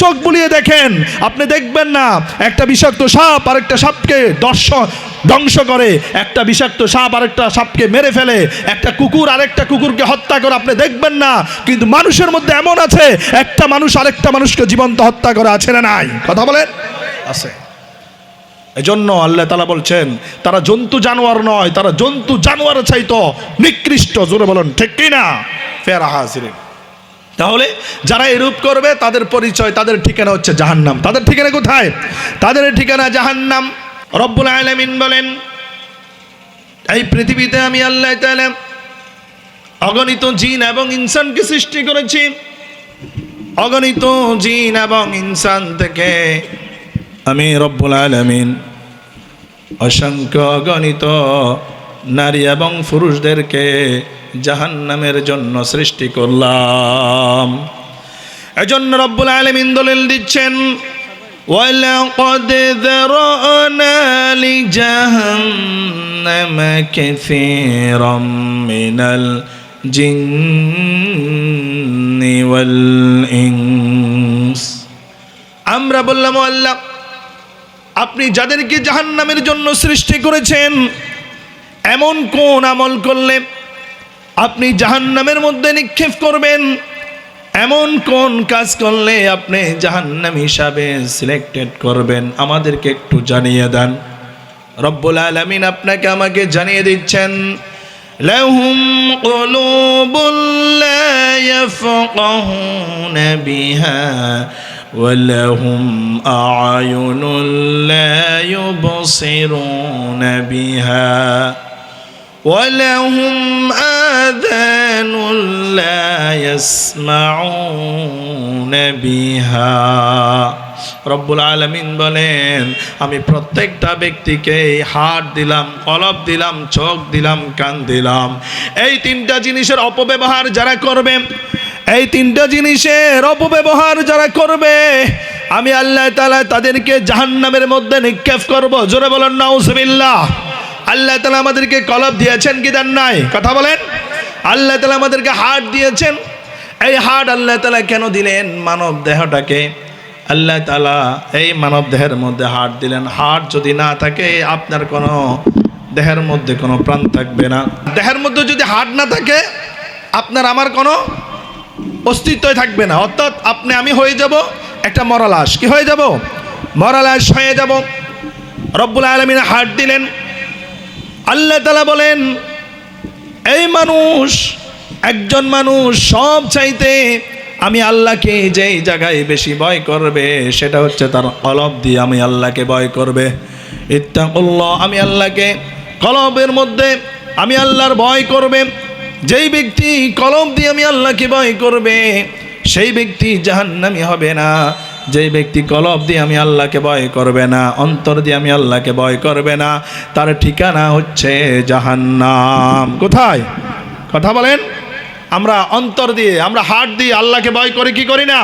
চোখ বুলিয়ে দেখেন। আপনি দেখবেন না, একটা বিষাক্ত সাপ আরেকটা সাপকে দর্শন ধ্বংস করে। একটা বিষাক্ত সাপ আরেকটা সাপকে মেরে ফেলে। একটা কুকুর আরেকটা কুকুরকে হত্যা করে, আপনি দেখবেন না। কিন্তু মানুষের মধ্যে এমন আছে, একটা মানুষ আরেকটা মানুষকে জীবন্ত হত্যা করে, আছে না নাই? কথা বলেন? আছে। এজন্য আল্লাহ তালা বলছেন, তারা জন্তু জানোয়ার নয়, তারা জন্তু জানোয়ার চাইতো নিকৃষ্ট। জোরে বলেন, ঠিক কি না ফেরা হাজিরে তাহলে যারা এরূপ করবে, তাদের পরিচয়, তাদের ঠিকানা হচ্ছে জাহান্নাম। তাদের ঠিকানা কোথায়? তাদের ঠিকানা জাহান্নাম। রব্বুল আলামিন বলেন, এই পৃথিবীতে আমি আল্লাহ অগণিত জিন এবং ইনসানকে সৃষ্টি করেছি। অগণিত জিন এবং ইনসান থেকে আমি রব্বুল আলামিন অসংখ্য অগণিত নারী এবং পুরুষদেরকে জাহান্নামের জন্য সৃষ্টি করলাম এজন্য রব্বুল আলামিন দলিল দিচ্ছেন ولقد ذرأنا لجهنم كثيرا من الجن والإنس আমরা বললাম "ও আল্লাহ আপনি যাদেরকে জাহান্নামের জন্য সৃষ্টি করেছেন এমন কোন আমল করলে আপনি জাহান্নামের মধ্যে নিক্ষেপ করবেন এমন কোন কাজ করলে আপনি জাহান্নাম হিসাবে সিলেক্টেড করবেন আমাদেরকে একটু জানিয়ে দেন রব্বুল আলামিন আপনাকে আমাকে জানিয়ে দিচ্ছেন لهم قلوب لا يفقهون بها ولهم أعين لا يبصرون بها ولهم آذان لا يسمعون بها রব্বুল আলমিন বলেন আমি প্রত্যেকটা ব্যক্তিকে হাত দিলাম কলব দিলাম চোখ দিলাম কান দিলাম এই তিনটা জিনিসের অপব্যবহার যারা করবে এই তিনটা জিনিসের অপব্যবহার যারা করবে আমি আল্লাহ তালা তাদেরকে জাহান্নামের মধ্যে নিক্ষেপ করব জোরে বলেন নাউজবিল্লাহ আল্লাহ তালা আমাদেরকে কলব দিয়েছেন কি দেন নাই? কথা বলেন। আল্লাহ তালা আমাদেরকে হার্ট দিয়েছেন। এই হার্ট আল্লাহ তালা কেন দিলেন? মানব দেহটাকে আল্লাহ তালা এই মানব দেহের মধ্যে হার্ট দিলেন। হার্ট যদি না থাকে, আপনার কোনো দেহের মধ্যে কোনো প্রাণ থাকবে না। দেহের মধ্যে যদি হার্ট না থাকে, আপনার আমার কোনো অস্তিত্বই থাকবে না। অর্থাৎ আপনি আমি হয়ে যাব একটা মরালাস কি হয়ে যাব? মরালাস হয়ে যাব। রব্বুল আলমিন হার্ট দিলেন। আল্লাহ তালা বলেন, এই মানুষ, একজন মানুষ সব চাইতে আমি আল্লাহকে যেই জায়গায় বেশি ভয় করবে, সেটা হচ্ছে তার কলব দিয়ে আমি আল্লাহকে ভয় করবে। ইত্তাকুল্লাহ, আমি আল্লাহকে কলবের মধ্যে আমি আল্লাহর ভয় করবে। যেই ব্যক্তি কলম দিয়ে আমি আল্লাহকে ভয় করবে, সেই ব্যক্তি জাহান্নামি হবে না। যেই ব্যক্তি কলব দিয়ে আমি আল্লাহকে ভয় করবে না, অন্তর দিয়ে আমি আল্লাহকে ভয় করবে না, তার ঠিকানা হচ্ছে জাহান্নাম। কোথায়? কথা বলেন। আমরা অন্তর দিয়ে, আমরা হার্ট দিয়ে আল্লাহকে ভয় করে, কি করি না?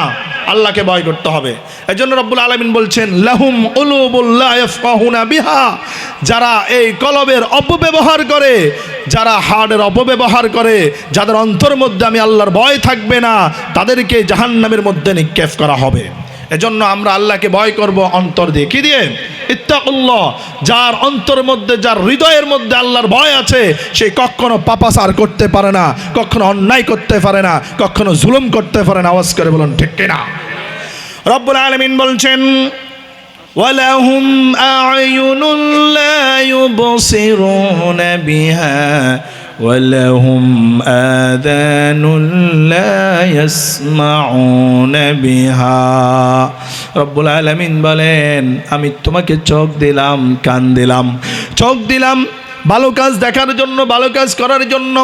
আল্লাহকে ভয় করতে হবে। এই জন্য রব্বুল আলমিন বলছেন, লাহুম উলুবুল্লাহ বিহা। যারা এই কলবের অপব্যবহার করে, যারা হার্টের অপব্যবহার করে, যাদের অন্তর মধ্যে আমি আল্লাহর ভয় থাকবে না, তাদেরকে জাহান্নামের মধ্যে নিক্ষেপ করা হবে। এজন্য আমরা আল্লাহকে ভয় করব অন্তর দিয়ে। কি দিয়ে? ইত্তাকুল্লাহ, যার অন্তর মধ্যে, যার হৃদয়ের মধ্যে আল্লাহর ভয় আছে, সে কখনো পাপাচার করতে পারে না, কখনো অন্যায় করতে পারে না, কখনো জুলুম করতে পারে না। আওয়াজ করে বলুন, ঠিক কিনা? রব্বুল আলমিন বলছেন, ওয়ালাহুম আয়ুনুল্লা ইউবসিরুনা বিহা ولهم آذان لا يسمعون بها রব্বুল আলমিন বলেন আমি তোমাকে চোখ দিলাম কান দিলাম চোখ দিলাম ভালো কাজ দেখার জন্য ভালো কাজ করার জন্য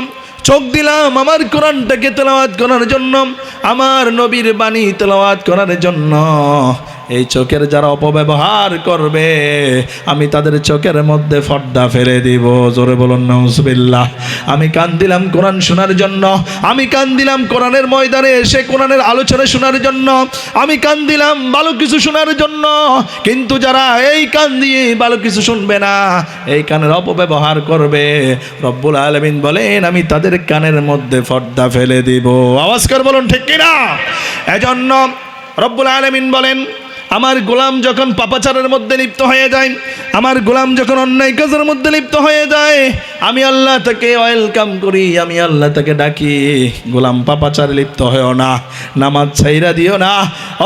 চোখ দিলাম আমার কোরআনটাকে তেলাওয়াত করার জন্য আমার নবীর বাণী তেলাওয়াত করার জন্য এই চোখের যারা অপব্যবহার করবে, আমি তাদের চোখের মধ্যে ফর্দা ফেলে দিব। জোরে বলুন নজবিল্লাহ আমি কান দিলাম কোরআন শোনার জন্য। আমি কান দিলাম কোরআনের ময়দানে এসে কোরআনের আলোচনা শোনার জন্য। আমি কান দিলাম ভালো কিছু শোনার জন্য। কিন্তু যারা এই কান দিয়ে ভালো কিছু শুনবে না, এই কানের অপব্যবহার করবে। রব্বুল আলমিন বলেন, আমি তাদের কানের মধ্যে ফর্দা ফেলে দিব। আওয়াজ কর বলুন, ঠিক কিনা? এজন্য রব্বুল আলমিন বলেন আমার গোলাম যখন পাপাচারের মধ্যে লিপ্ত হয়ে যায়, আমার গোলাম যখন অন্যায় কাজের মধ্যে লিপ্ত হয়ে যায়, আমি আল্লাহ তাকে ওয়েলকাম করি, আমি আল্লাহ তাকে ডাকি, গোলাম পাপাচারে লিপ্ত হয়েও না, নামাজ ছাইরা দিও না।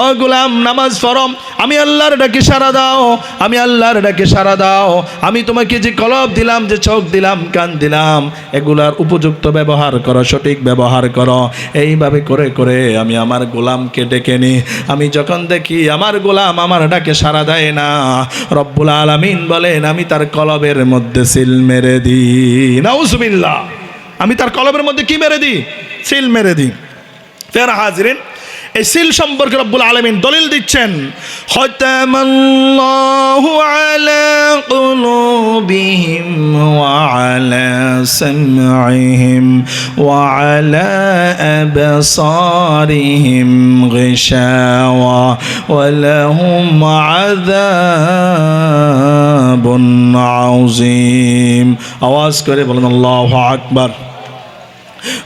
ও গোলাম, নামাজ ফরম আমি আল্লাহর ডাকে সারা দাও, আমি আল্লাহর ডাকে সারা দাও। আমি তোমাকে যে কলব দিলাম, যে চোখ দিলাম, কান দিলাম, এগুলার উপযুক্ত ব্যবহার করো, সঠিক ব্যবহার করো। এইভাবে করে করে আমি আমার গোলামকে ডেকে নিই আমি যখন দেখি আমার গোলাম আমার ডাকে সারা দেয় না। রব্বুল আলমিন বলেন, আমি তার কলবের মধ্যে সিল মেরে দিই নাউজুবিল্লাহ। আমি তার কলবের মধ্যে কি মেরে দিই সিল মেরে দিই ফের হাজরিন এই সিল সম্পর্কে রব্বুল আলমিন দলিল দিচ্ছেন খতামাল্লাহু আলা কুলুবিহিম ওয়া আলা সামঈহিম ওয়া আলা আবসারিহিম গিশাওয়া ওয়া লাহুম আযাবুন আযীম। আওয়াজ করে বলেন, আল্লাহু আকবার।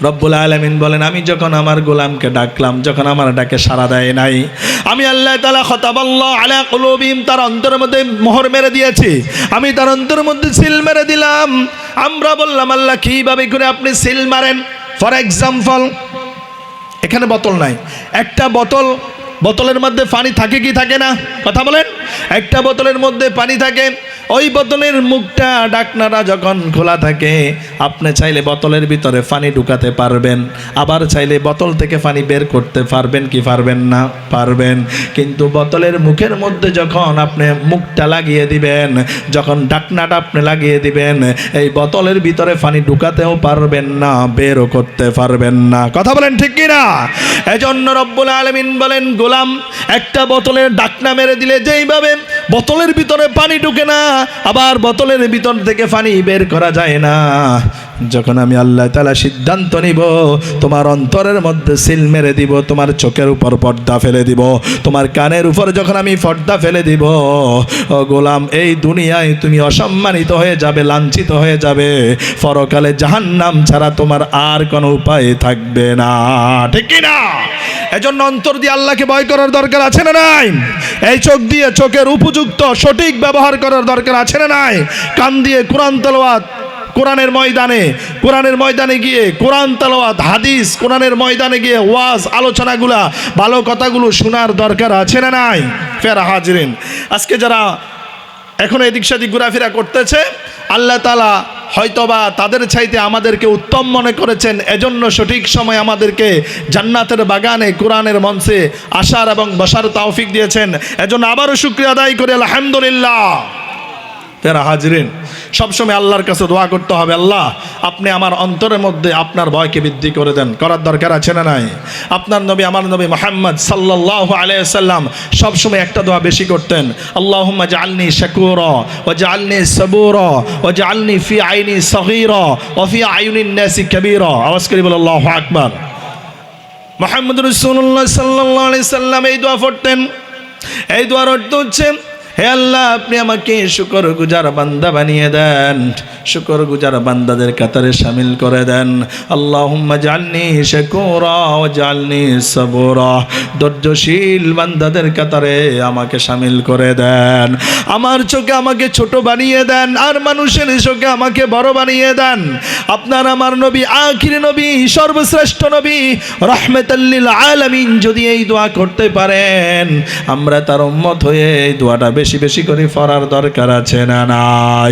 রব্বুল আলমিন বলেন, আমি যখন আমার গোলামকে ডাকলাম, যখন আমার ডাকে সাড়া দেয় নাই, আমি আল্লাহ তালা খতাবাল্লাহ আলা কলবিম তার অন্তরের মধ্যে মোহর মেরে দিয়েছি। আমি তার অন্তরের মধ্যে সিল মেরে দিলাম। আমরা বললাম, আল্লাহ, কীভাবে করে আপনি সিল মারেন? ফর এক্সাম্পল এখানে বোতল নাই। একটা বোতল, বোতলের মধ্যে পানি থাকে কি থাকে না? কথা বলেন। একটা বোতলের মধ্যে পানি থাকে। ওই বোতলের মুখটা ডাকনাটা যখন খোলা থাকে, আপনি চাইলে বোতলের ভিতরে পানি ঢুকাতে পারবেন। আবার চাইলে বোতল থেকে পানি বের করতে পারবেন কি পারবেন না? পারবেন। কিন্তু বোতলের মুখের মধ্যে যখন আপনি মুখটা লাগিয়ে দিবেন, যখন ডাকনাটা আপনি লাগিয়ে দিবেন, এই বোতলের ভিতরে পানি ঢুকাতেও পারবেন না, বেরও করতে পারবেন না। কথা বলেন ঠিক কি না এজন্য রব্বুল আলমিন বলেন, গোলাম, একটা বোতলের ডাকনা মেরে দিলে যেইভাবে বোতলের ভিতরে পানি ঢুকে না আবার বোতলের ভিতর থেকে পানি বের করা যায় না। যখন আমি আল্লাহ তালা সিদ্ধান্ত নিব, তোমার অন্তরের মধ্যে সিল মেরে দিব, তোমার চোখের উপর পর্দা ফেলে দিব, তোমার কানের উপর যখন আমি পর্দা ফেলে দিব, ও গোলাম, এই দুনিয়ায় তুমি অসম্মানিত হয়ে যাবে, লাঞ্ছিত হয়ে যাবে, পরকালে জাহান্নাম ছাড়া তোমার আর কোনো উপায় থাকবে না। ঠিক না? এজন্য অন্তর দিয়ে আল্লাহকে ভয় করার দরকার আছে না নাই? এই চোখ দিয়ে চোখের উপযুক্ত সঠিক ব্যবহার করার দরকার আছে না নাই? কান দিয়ে কোরআন তেলাওয়াত কোরআনের ময়দানে কোরআনের ময়দানে গিয়ে কোরআন তালাওয়াত, হাদিস, কোরআনের ময়দানে গিয়ে ওয়াজ, আলোচনাগুলা, ভালো কথাগুলো শোনার দরকার আছে না নাই? ফেরা হাজরিন। আজকে যারা এখন এদিক সেদিক ঘোরাফেরা করতেছে, আল্লাহ তালা হয়তোবা তাদের চাইতে আমাদেরকে উত্তম মনে করেছেন। এজন্য সঠিক সময় আমাদেরকে জান্নাতের বাগানে, কোরআনের মঞ্চে আসার এবং বসার তৌফিক দিয়েছেন। এজন্য আবারও শুক্রিয়া আদায় করি, আলহামদুলিল্লাহ। তেরা হাজরিন। সবসময় আল্লাহর কাছে দোয়া করতে হবে, আল্লাহ, আপনি আমার অন্তরের মধ্যে আপনার ভয়কে বৃদ্ধি করে দেন। করার দরকার আছে না নাই? আপনার নবী, আমার নবী মোহাম্মদ সাল্লাহ আলাইসাল্লাম সবসময় একটা দোয়া বেশি করতেন আল্লাহ জালনি শাকুর ও জালনি সবুর ও জালনি ফি আইনি সগির ও ফি আইনি নাসি কবির। আওয়াজ করি বল, আল্লাহ আকবার। মোহাম্মদ রসুল্লাহ সাল্লাহ সাল্লাম এই দোয়া পড়তেন। এই দোয়ার অর্থ হচ্ছে হে আল্লাহ, আপনি আমাকে শুকর গুজার বান্দা বানিয়ে দেন। শুকর গুজার বান্দাদের কাতারে সামিল করে দেন। আল্লাহুম্মা জালনি শাকুরা ও জালনি সাবুরা। ধৈর্যশীল বান্দাদের কাতারে আমাকে সামিল করে দেন। আমার চোখে আমাকে ছোট বানিয়ে দেন আর মানুষের চোখে আমাকে বড় বানিয়ে দেন। আপনার আমার নবী, আখির নবী, সর্বশ্রেষ্ঠ নবী রহমেতাল্লিল আলামিন যদি এই দোয়া করতে পারেন, আমরা তার উম্মত হয়ে এই দোয়াটা বেশি বেশি বেশি করে ফরার দরকার আছে না নাই।